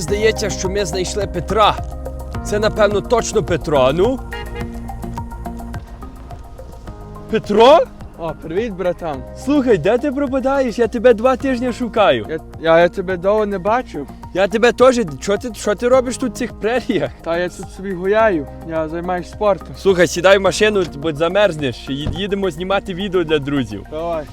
здається, що ми знайшли Петра. Це, напевно, точно Петро. а Ну? Петро? О, привіт, братан. Слухай, де ти пропадаєш? Я тебе два тижні шукаю. Я, я, я тебе довго не бачив. Я тебе теж. Що ти, що ти робиш тут в цих преріях? Та я тут собі гуляю. Я займаюся спортом. Слухай, сідай в машину, бо замерзнеш. Їдемо знімати відео для друзів. Давай.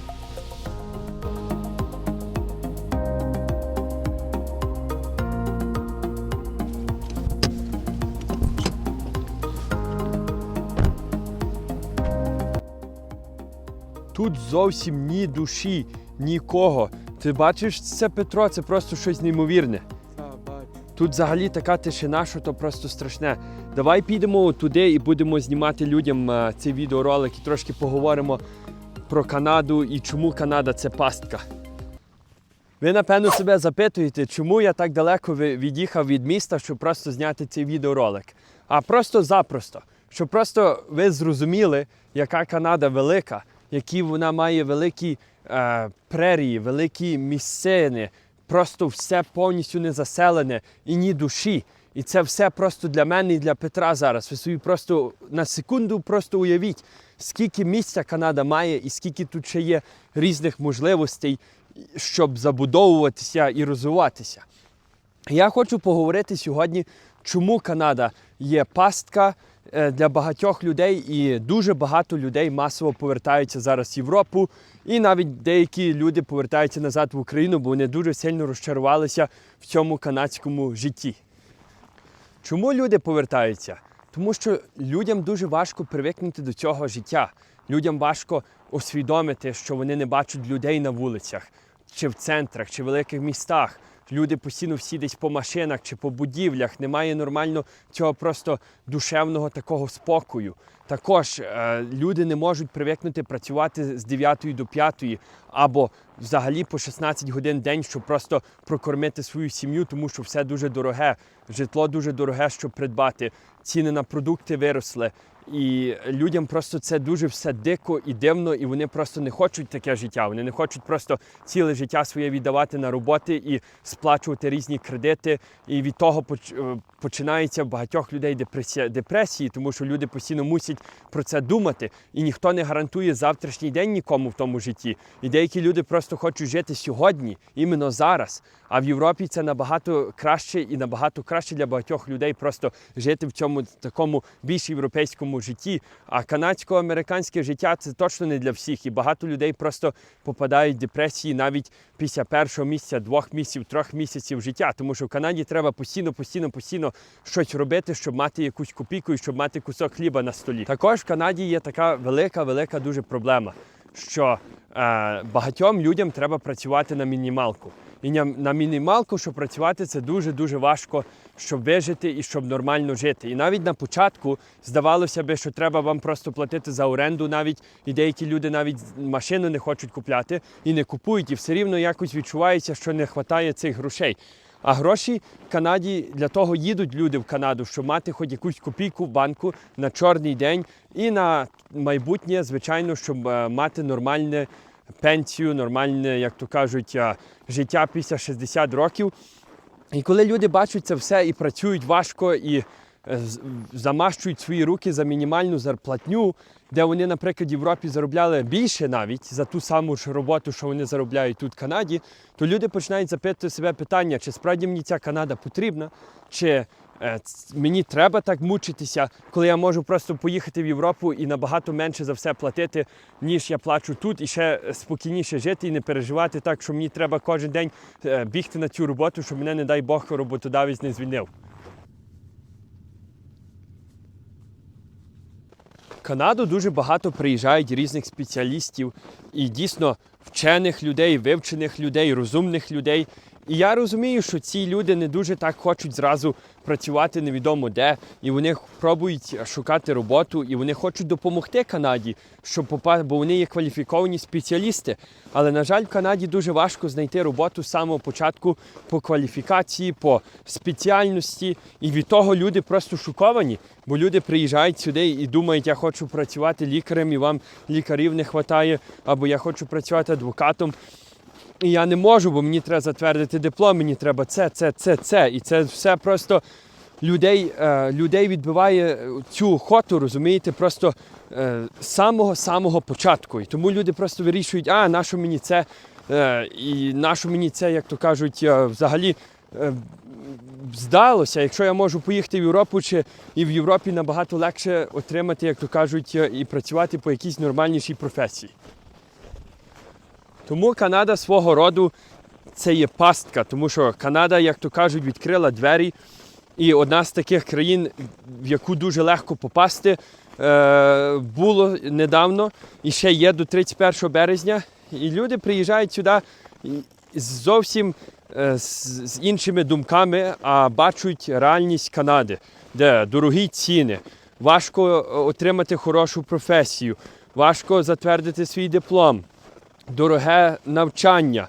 Зовсім ні душі, нікого. Ти бачиш, це Петро, це просто щось неймовірне. Тут взагалі така тишина, що то просто страшне. Давай підемо туди і будемо знімати людям е, цей відеоролик і трошки поговоримо про Канаду і чому Канада це пастка. Ви, напевно, себе запитуєте, чому я так далеко від'їхав від міста, щоб просто зняти цей відеоролик. А просто запросто, щоб просто ви зрозуміли, яка Канада велика, які вона має великі е, прерії, великі місцини, просто все повністю не заселене і ні душі. І це все просто для мене і для Петра зараз. Ви собі просто на секунду просто уявіть, скільки місця Канада має і скільки тут ще є різних можливостей, щоб забудовуватися і розвиватися. Я хочу поговорити сьогодні, чому Канада є пастка для багатьох людей, і дуже багато людей масово повертаються зараз в Європу, і навіть деякі люди повертаються назад в Україну, бо вони дуже сильно розчарувалися в цьому канадському житті. Чому люди повертаються? Тому що людям дуже важко привикнути до цього життя. Людям важко усвідомити, що вони не бачать людей на вулицях, чи в центрах, чи в великих містах. Люди постійно всі десь по машинах чи по будівлях. Немає нормально цього просто душевного такого спокою. Також е, люди не можуть привикнути працювати з 9 до 5 або взагалі по 16 годин в день, щоб просто прокормити свою сім'ю, тому що все дуже дороге, житло дуже дороге, щоб придбати. Ціни на продукти виросли. І людям просто це дуже все дико і дивно, і вони просто не хочуть таке життя. Вони не хочуть просто ціле життя своє віддавати на роботи і сплачувати різні кредити. І від того е, починається в багатьох людей депресія, депресії, тому що люди постійно мусять про це думати, і ніхто не гарантує завтрашній день нікому в тому житті. І деякі люди просто хочуть жити сьогодні, іменно зараз. А в Європі це набагато краще і набагато краще для багатьох людей просто жити в цьому такому більш європейському житті. А канадсько-американське життя це точно не для всіх. І багато людей просто попадають в депресії навіть після першого місяця, двох місяців, трьох місяців життя. Тому що в Канаді треба постійно, постійно, постійно щось робити, щоб мати якусь копійку і щоб мати кусок хліба на столі. Також в Канаді є така велика, велика дуже проблема, що е, багатьом людям треба працювати на мінімалку. І на, мінімалку, щоб працювати, це дуже-дуже важко, щоб вижити і щоб нормально жити. І навіть на початку здавалося би, що треба вам просто платити за оренду навіть, і деякі люди навіть машину не хочуть купляти і не купують, і все рівно якось відчувається, що не вистачає цих грошей. А гроші в Канаді для того їдуть люди в Канаду, щоб мати хоч якусь копійку в банку на чорний день і на майбутнє, звичайно, щоб е, мати нормальне пенсію, нормальне, як то кажуть, е, життя після 60 років. І коли люди бачать це все і працюють важко і е, замащують свої руки за мінімальну зарплатню, де вони, наприклад, в Європі заробляли більше навіть за ту саму ж роботу, що вони заробляють тут в Канаді, то люди починають запитувати себе питання, чи справді мені ця Канада потрібна, чи мені треба так мучитися, коли я можу просто поїхати в Європу і набагато менше за все платити, ніж я плачу тут, і ще спокійніше жити і не переживати так, що мені треба кожен день е, бігти на цю роботу, щоб мене, не дай Бог, роботодавець не звільнив. Канаду дуже багато приїжджають різних спеціалістів і дійсно вчених людей, вивчених людей, розумних людей. І я розумію, що ці люди не дуже так хочуть зразу працювати невідомо де, і вони пробують шукати роботу, і вони хочуть допомогти Канаді, щоб попа... бо вони є кваліфіковані спеціалісти. Але, на жаль, в Канаді дуже важко знайти роботу з самого початку по кваліфікації, по спеціальності. І від того люди просто шоковані, бо люди приїжджають сюди і думають, я хочу працювати лікарем, і вам лікарів не вистачає, або я хочу працювати адвокатом. І я не можу, бо мені треба затвердити диплом, мені треба це, це, це, це. І це все просто людей, е, людей відбиває цю охоту, розумієте, просто е, з самого-самого початку. І тому люди просто вирішують, а нащо мені це, е, і нащо мені це, як то кажуть, е, взагалі. е, Здалося, якщо я можу поїхати в Європу, чи і в Європі набагато легше отримати, як то кажуть, е, і працювати по якійсь нормальнішій професії. Тому Канада свого роду це є пастка, тому що Канада, як то кажуть, відкрила двері. І одна з таких країн, в яку дуже легко попасти, е, було недавно і ще є до 31 березня. І люди приїжджають сюди зовсім е, з, іншими думками, а бачать реальність Канади, де дорогі ціни, важко е, отримати хорошу професію, важко затвердити свій диплом дороге навчання,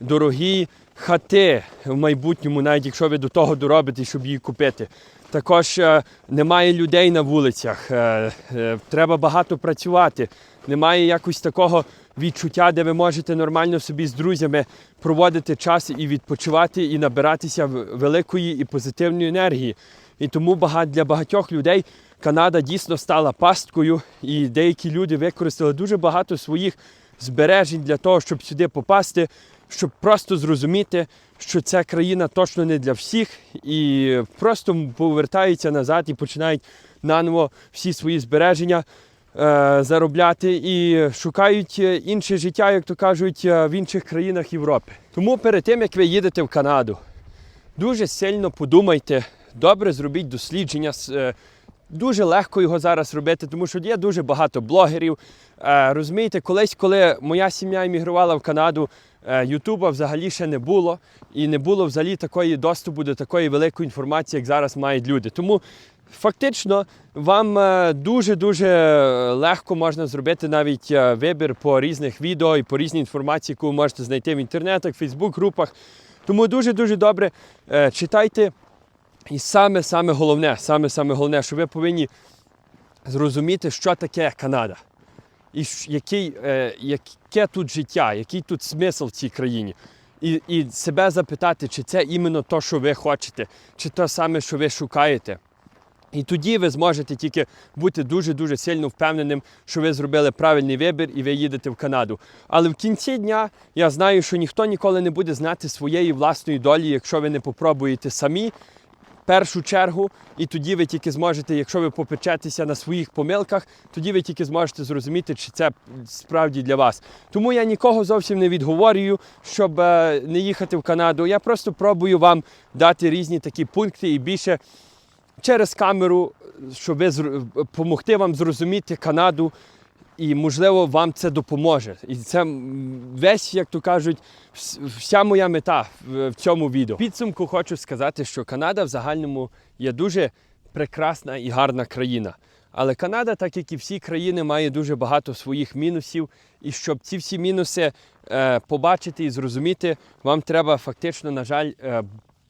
дорогі хати в майбутньому, навіть якщо ви до того доробите, щоб її купити. Також е, немає людей на вулицях, е, е, треба багато працювати. Немає якось такого відчуття, де ви можете нормально собі з друзями проводити час і відпочивати, і набиратися великої і позитивної енергії. І тому для багатьох людей Канада дійсно стала пасткою, і деякі люди використали дуже багато своїх збережень для того, щоб сюди попасти, щоб просто зрозуміти, що ця країна точно не для всіх, і просто повертаються назад і починають наново всі свої збереження е, заробляти і шукають е, інше життя, як то кажуть, е, в інших країнах Європи. Тому перед тим як ви їдете в Канаду, дуже сильно подумайте, добре зробіть дослідження. е, Дуже легко його зараз робити, тому що є дуже багато блогерів. Е, розумієте, колись, коли моя сім'я емігрувала в Канаду, е, Ютуба взагалі ще не було, і не було взагалі такої доступу до такої великої інформації, як зараз мають люди. Тому фактично вам дуже-дуже легко можна зробити навіть е, вибір по різних відео і по різній інформації, яку ви можете знайти в інтернетах, Фейсбук-групах. Тому дуже-дуже добре е, читайте. І саме саме головне, саме саме головне, що ви повинні зрозуміти, що таке Канада. І який, е, яке тут життя, який тут смисл в цій країні. І, і себе запитати, чи це іменно то, що ви хочете, чи те саме, що ви шукаєте. І тоді ви зможете тільки бути дуже-дуже сильно впевненим, що ви зробили правильний вибір і ви їдете в Канаду. Але в кінці дня я знаю, що ніхто ніколи не буде знати своєї власної долі, якщо ви не попробуєте самі першу чергу, і тоді ви тільки зможете, якщо ви попечетеся на своїх помилках, тоді ви тільки зможете зрозуміти, чи це справді для вас. Тому я нікого зовсім не відговорюю, щоб е, не їхати в Канаду. Я просто пробую вам дати різні такі пункти і більше через камеру, щоб ви допомогти вам зрозуміти Канаду. І можливо вам це допоможе. І це весь, як то кажуть, вся моя мета в, цьому відео. В Підсумку хочу сказати, що Канада в загальному є дуже прекрасна і гарна країна. Але Канада, так як і всі країни, має дуже багато своїх мінусів. І щоб ці всі мінуси е, побачити і зрозуміти, вам треба фактично, на жаль, е,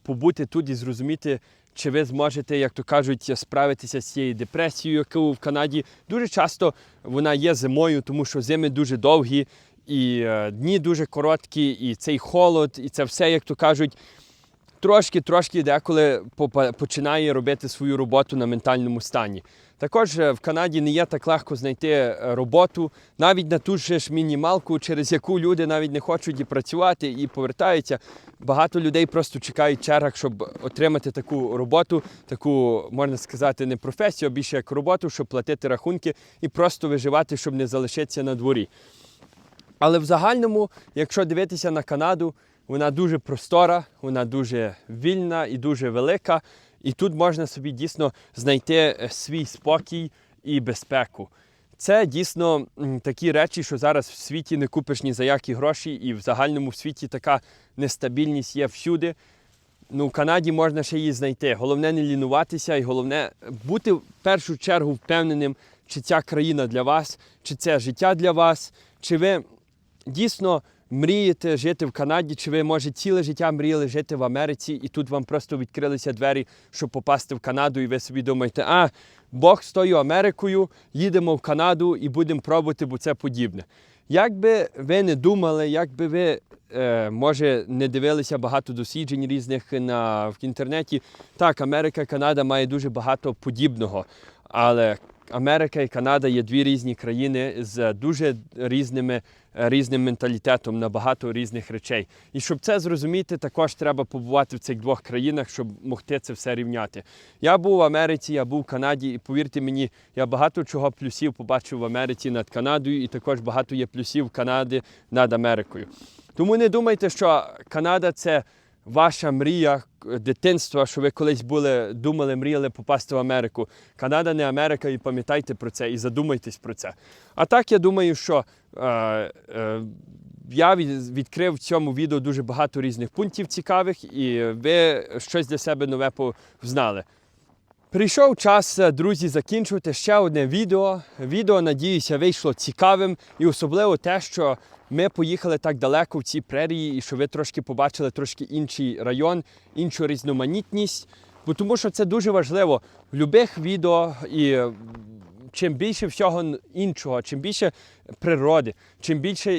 побути тут і зрозуміти, чи ви зможете, як то кажуть, справитися з цією депресією, яку в Канаді дуже часто вона є зимою, тому що зими дуже довгі, і е, дні дуже короткі, і цей холод, і це все, як то кажуть, трошки-трошки деколи починає робити свою роботу на ментальному стані. Також е, в Канаді не є так легко знайти е, роботу, навіть на ту ж мінімалку, через яку люди навіть не хочуть і працювати і повертаються. Багато людей просто чекають в чергах, щоб отримати таку роботу, таку, можна сказати, не професію, а більше як роботу, щоб платити рахунки і просто виживати, щоб не залишитися на дворі. Але в загальному, якщо дивитися на Канаду, вона дуже простора, вона дуже вільна і дуже велика. І тут можна собі дійсно знайти е, свій спокій і безпеку. Це дійсно такі речі, що зараз в світі не купиш ні за які гроші, і в загальному світі така нестабільність є всюди. Ну, в Канаді можна ще її знайти. Головне не лінуватися і головне бути в першу чергу впевненим, чи ця країна для вас, чи це життя для вас, чи ви дійсно мрієте жити в Канаді, чи ви, може, ціле життя мріяли жити в Америці, і тут вам просто відкрилися двері, щоб попасти в Канаду, і ви собі думаєте, а Бог з тою Америкою, їдемо в Канаду і будемо пробувати, бо це подібне. Як би ви не думали, як би ви, е, може, не дивилися багато досліджень різних на, в інтернеті, так, Америка Канада має дуже багато подібного. Але Америка і Канада є дві різні країни з дуже різними, е, різним менталітетом на багато різних речей. І щоб це зрозуміти, також треба побувати в цих двох країнах, щоб могти це все рівняти. Я був в Америці, я був в Канаді, і повірте мені, я багато чого плюсів побачив в Америці над Канадою, і також багато є плюсів Канади над Америкою. Тому не думайте, що Канада це ваша мрія дитинства, що ви колись були, думали, мріяли попасти в Америку. Канада не Америка, і пам'ятайте про це, і задумайтесь про це. А так я думаю, що е, е, я відкрив в цьому відео дуже багато різних пунктів цікавих, і ви щось для себе нове познали. Прийшов час, е, друзі, закінчувати ще одне відео. Відео, надіюся, вийшло цікавим і особливо те, що ми поїхали так далеко в ці прерії, і що ви трошки побачили трошки інший район, іншу різноманітність. Бо тому що це дуже важливо в будь-яких відео і чим більше всього іншого, чим більше природи, чим більше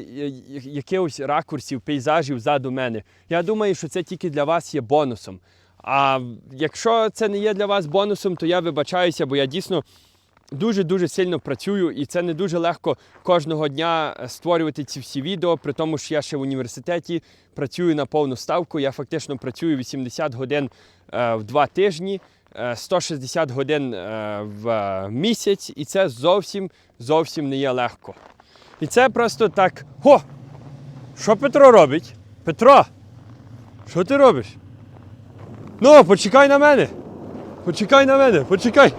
якихось ракурсів, пейзажів ззаду мене. Я думаю, що це тільки для вас є бонусом. А якщо це не є для вас бонусом, то я вибачаюся, бо я дійсно дуже-дуже сильно працюю, і це не дуже легко кожного дня е, створювати ці всі відео, при тому, що я ще в університеті працюю на повну ставку. Я фактично працюю 80 годин е, в два тижні, е, 160 годин е, в е, місяць, і це зовсім зовсім не є легко. І це просто так. О! Що Петро робить? Петро! Що ти робиш? Ну, почекай на мене. Почекай на мене, почекай.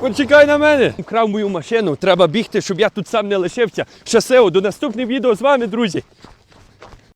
Почекай на мене. Вкрав мою машину, треба бігти, щоб я тут сам не лишився. Щасливо, до наступних відео з вами, друзі.